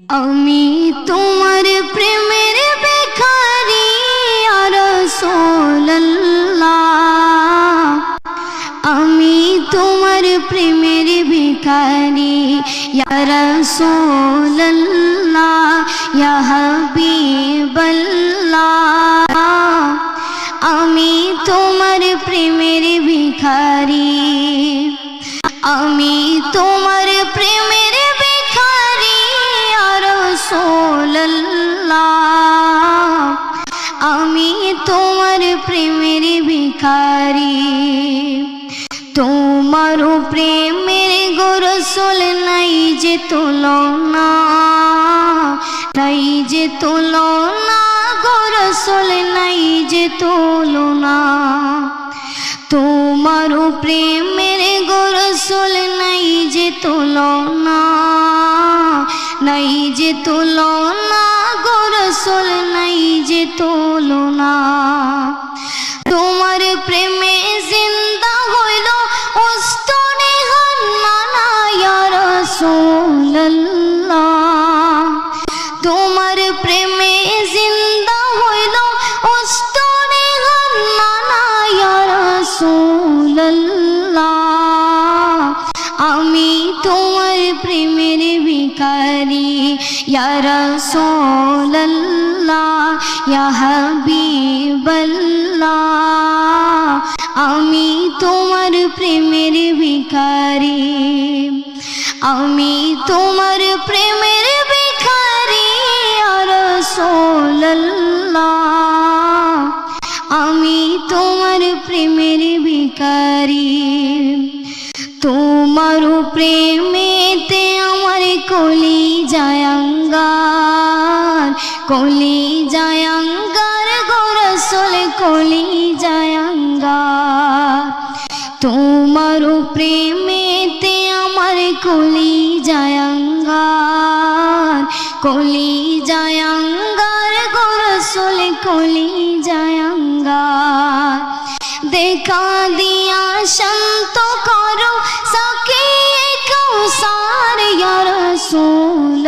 আমি তোমার প্রেমের বেখারি আর আমি তোমার প্রেমের ভিখারি রসোল্লাহ হাবিবল্লাহ। আমি তোমার প্রেমের ভিখারি প্রেমের ভিখারি। তোমার প্রেমের গোরসল নাই যে তুলনা, নাই যে তুলনা, গোরসল নাই যে তুলনা। তোমার প্রেমের গোরসল নাই যে তুলনা, নাই যে তুলনা, গোরসল নাই যে তুলনা। ইয়া রাসূলুল্লাহ ইয়া হাবিবাল্লাহ আমি তোমার প্রেমের ভিখারি। আমি তোমার প্রেমের ভিখারি, ইয়া রাসূলুল্লাহ। আমি তোমার প্রেমের ভিখারি। তোমার প্রেমেতে আমার কলি কলি জায়াঙ্গার গোরসল কলি জায়াঙ্গার তোমার প্রেমেতে আমার কলি জায়াঙ্গার কলি জায়াঙ্গার গোরসল কলি জায়াঙ্গার দেখা দিয়া শান্ত করো সকে কৌসার ইয়া রাসূলুল্লাহ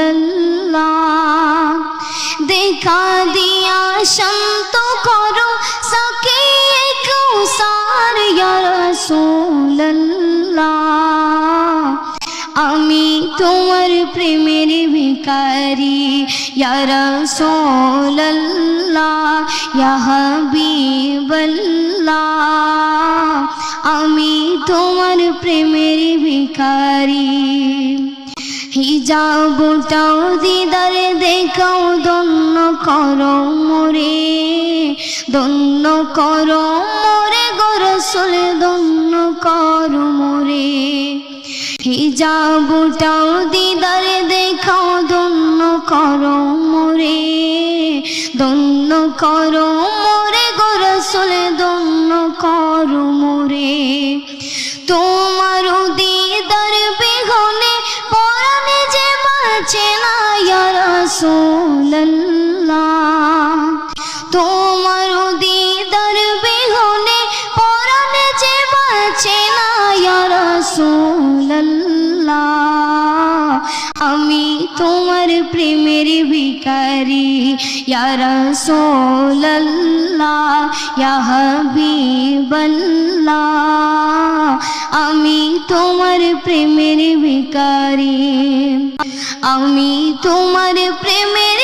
প্রেমের ভিখারি, ইয়া রাসূলুল্লাহ, ইয়া হাবিবাল্লাহ। আমি তোমার প্রেমের ভিখারি। হিজাবটাও দিদার দেখাও দন্য করো মোরে দন্য করো মোরে গরসল দন্য হিজাবটাও দিদার দেখাও দন্য করো মোরে দন্য করো মোরে গোরসলে দন্য করো মোরে। আমি তোমার প্রেমের ভিকারি ইয়া রাসূলুল্লাহ ইয়া হাবিবাল্লাহ আমি তোমার প্রেমের ভিকারি আমি তোমার প্রেমের